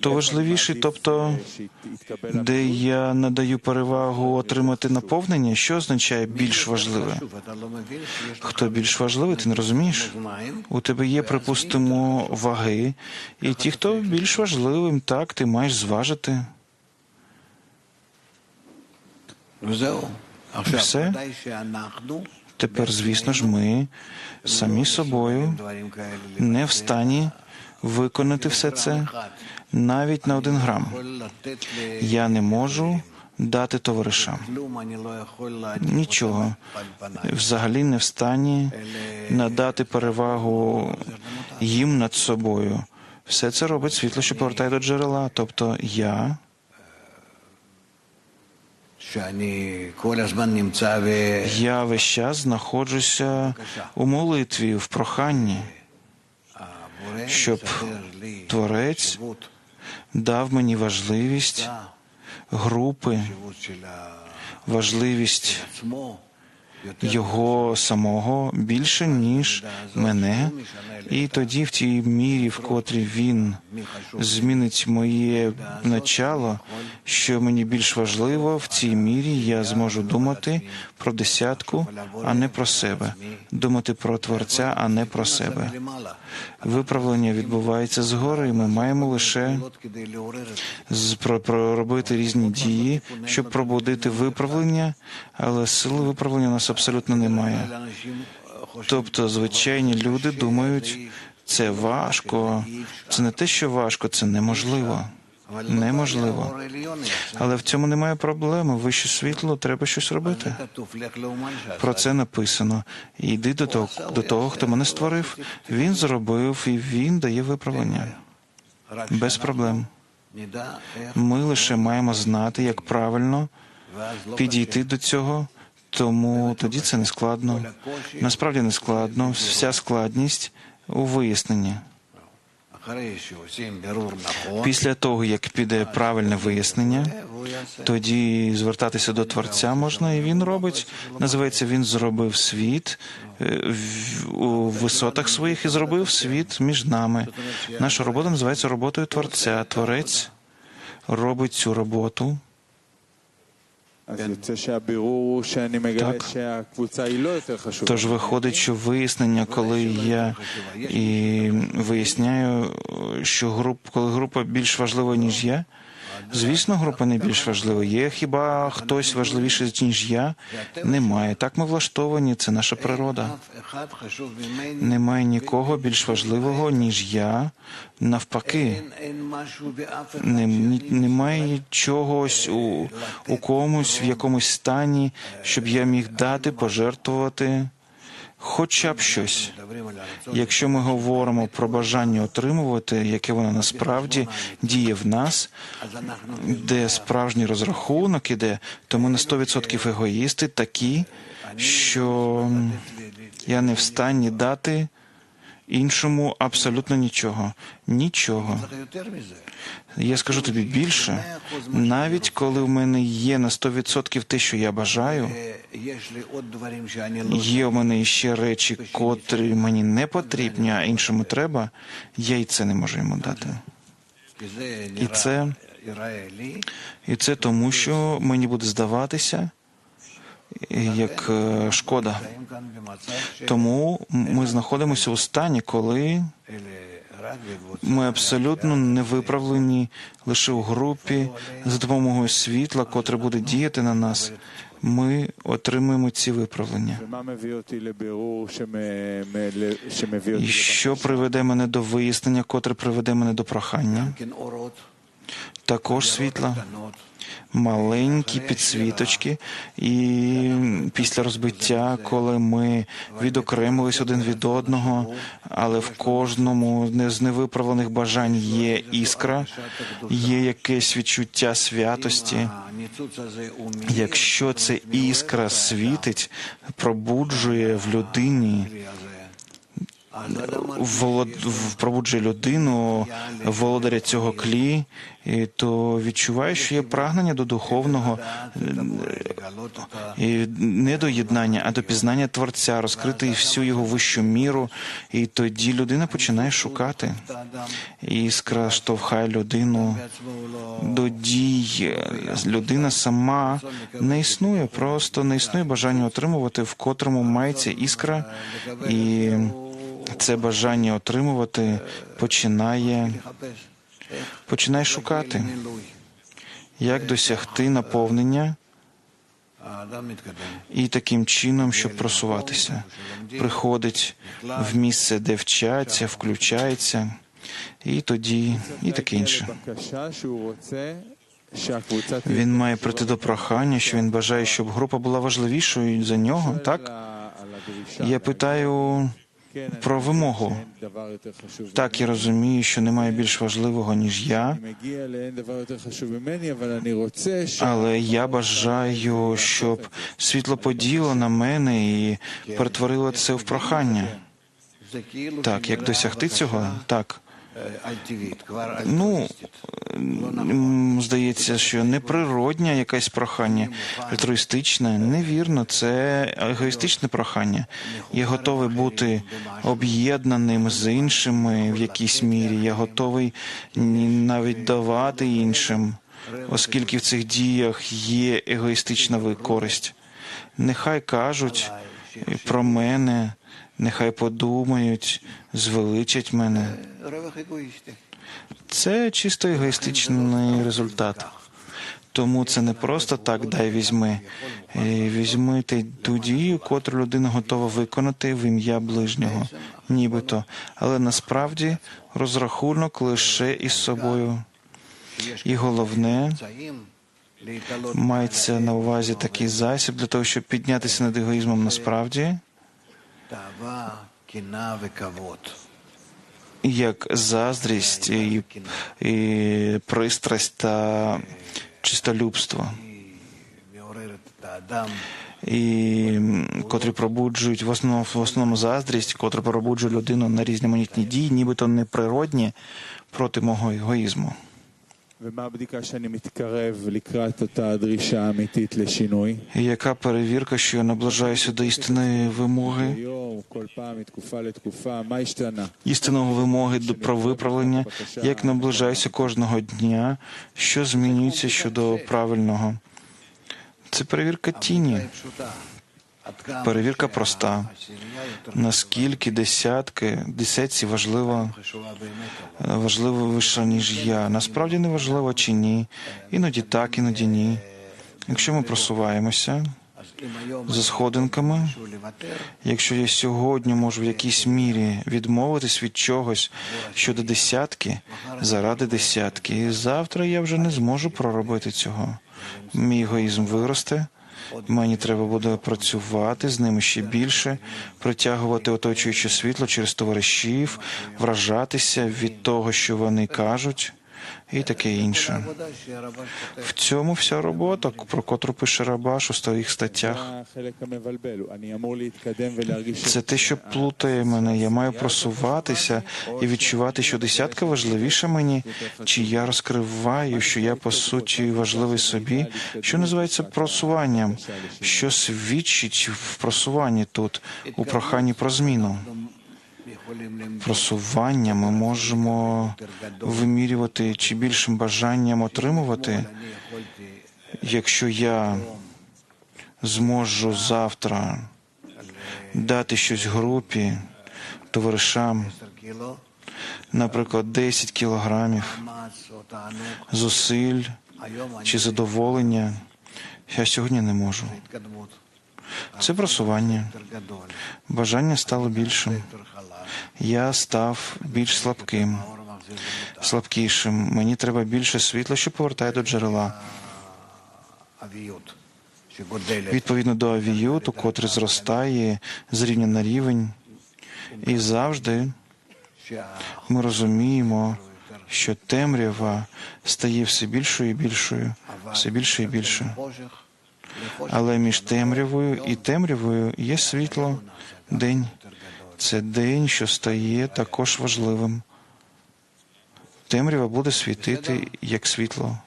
то важливіший, тобто де я надаю перевагу отримати наповнення, що означає більш важливе? Хто більш важливий, ти не розумієш? У тебе є, припустимо, ваги, і ті, хто більш важливим, так, ти маєш зважити. все? Тепер, звісно ж, ми самі собою не в стані виконати все це навіть на один грам. Я не можу дати товаришам нічого, взагалі не в стані надати перевагу їм над собою. Все це робить світло, що повертає до джерела. Тобто я Я весь час знаходжуся у молитві, в проханні, щоб Творець дав мені важливість групи, важливість його самого більше, ніж мене, і тоді, в тій мірі, в котрій він змінить моє начало, що мені більш важливо, в цій мірі я зможу думати про десятку, а не про себе, думати про творця, а не про себе. Виправлення відбувається згори, і ми маємо лише з про, про робити різні дії, щоб пробудити виправлення, але сили виправлення у абсолютно немає. Тобто, звичайні люди думають, це важко, це не те, що важко, це неможливо. Неможливо. Але в цьому немає проблеми. Вище світло, треба щось робити. Про це написано. Йди до того, до того, хто мене створив. Він зробив і він дає виправлення. Без проблем. Ми лише маємо знати, як правильно підійти до цього, тому тоді це не складно. Насправді не складно. Вся складність у виясненні. Після того, як піде правильне вияснення, тоді звертатися до Творця можна, і він робить. Називається Він зробив світ е, у висотах своїх і зробив світ між нами. Наша робота називається роботою Творця. Творець робить цю роботу. Е, так? Тож виходить, що вияснення, коли я і виясняю, що група, коли група більш важлива ніж я. Звісно, група не більш важлива. Є хіба хтось важливіший, ніж я? Немає. Так ми влаштовані, це наша природа. Немає нікого більш важливого, ніж я. Навпаки, немає чогось у, у комусь в якомусь стані, щоб я міг дати, пожертвувати хоча б щось. Якщо ми говоримо про бажання отримувати, яке воно насправді діє в нас, де справжній розрахунок іде, то ми на 100% егоїсти такі, що я не в стані дати іншому абсолютно нічого. Нічого. Я скажу тобі більше, навіть коли в мене є на 100% те, що я бажаю, є у мене ще речі, котрі мені не потрібні, а іншому треба, я і це не можу йому дати. І це, і це тому, що мені буде здаватися як е, шкода. Тому ми знаходимося у стані, коли ми абсолютно не виправлені лише у групі за допомогою світла, котре буде діяти на нас. Ми отримуємо ці виправлення. І що приведе мене до вияснення, котре приведе мене до прохання, також світла маленькі підсвіточки, і після розбиття, коли ми відокремились один від одного, але в кожному з невиправлених бажань є іскра, є якесь відчуття святості. Якщо це іскра світить, пробуджує в людині пробуджує людину, володаря цього клі, то відчуваю, що є прагнення до духовного і не до єднання, а до пізнання Творця, розкрити всю його вищу міру, і тоді людина починає шукати. Іскра штовхає людину до дій. Людина сама не існує, просто не існує бажання отримувати, в котрому мається іскра, і це бажання отримувати починає починає шукати, як досягти наповнення і таким чином, щоб просуватися, приходить в місце, де вчаться, включається, і тоді і таке інше. Він має прийти до прохання, що він бажає, щоб група була важливішою за нього. Так я питаю про вимогу. Так я розумію, що немає більш важливого ніж я. але я бажаю, щоб світло поділо на мене і перетворило це в прохання. Так, як досягти цього, так Ну, здається, що неприродня якесь прохання, альтруїстичне, невірно, це егоїстичне прохання. Я готовий бути об'єднаним з іншими в якійсь мірі. Я готовий навіть давати іншим, оскільки в цих діях є егоїстична користь. Нехай кажуть про мене, нехай подумають, звеличать мене. Це чисто егоїстичний результат. Тому це не просто так дай візьми. Е, Візьми ти ту дію, котру людина готова виконати в ім'я ближнього, нібито. Але насправді розрахунок лише із собою. І головне, мається на увазі такий засіб для того, щоб піднятися над егоїзмом насправді, як заздрість і, і пристрасть та чистолюбство, і котрі пробуджують в основному в основному заздрість, котрі пробуджує людину на різноманітні дії, нібито неприродні проти мого егоїзму. Яка перевірка, що я наближаюся до істинної вимоги? Істинного вимоги до про виправлення, як наближаюся кожного дня, що змінюється щодо правильного. Це перевірка тіні. Перевірка проста. Наскільки десятки, десятці важливо, важливо вище, ніж я. Насправді не важливо чи ні. Іноді так, іноді ні. Якщо ми просуваємося за сходинками, якщо я сьогодні можу в якійсь мірі відмовитись від чогось щодо десятки заради десятки, і завтра я вже не зможу проробити цього. Мій егоїзм виросте. Мені треба буде працювати з ними ще більше, притягувати оточуюче світло через товаришів, вражатися від того, що вони кажуть, і таке інше. В цьому вся робота, про котру пише Рабаш у старих статтях. Це те, що плутає мене. Я маю просуватися і відчувати, що десятка важливіша мені, чи я розкриваю, що я по суті важливий собі, що називається просуванням, що свідчить в просуванні тут у проханні про зміну. Просування ми можемо вимірювати чи більшим бажанням отримувати, якщо я зможу завтра дати щось групі, товаришам, наприклад, 10 кілограмів зусиль чи задоволення, я сьогодні не можу. Це просування. Бажання стало більшим. Я став більш слабким, слабкішим. Мені треба більше світла, що повертає до джерела. Відповідно до авіюту, котрий зростає з рівня на рівень, і завжди ми розуміємо, що темрява стає все більшою і більшою, все більше і більше. Але між темрявою і темрявою є світло, день. Це день, що стає також важливим. Темрява буде світити як світло.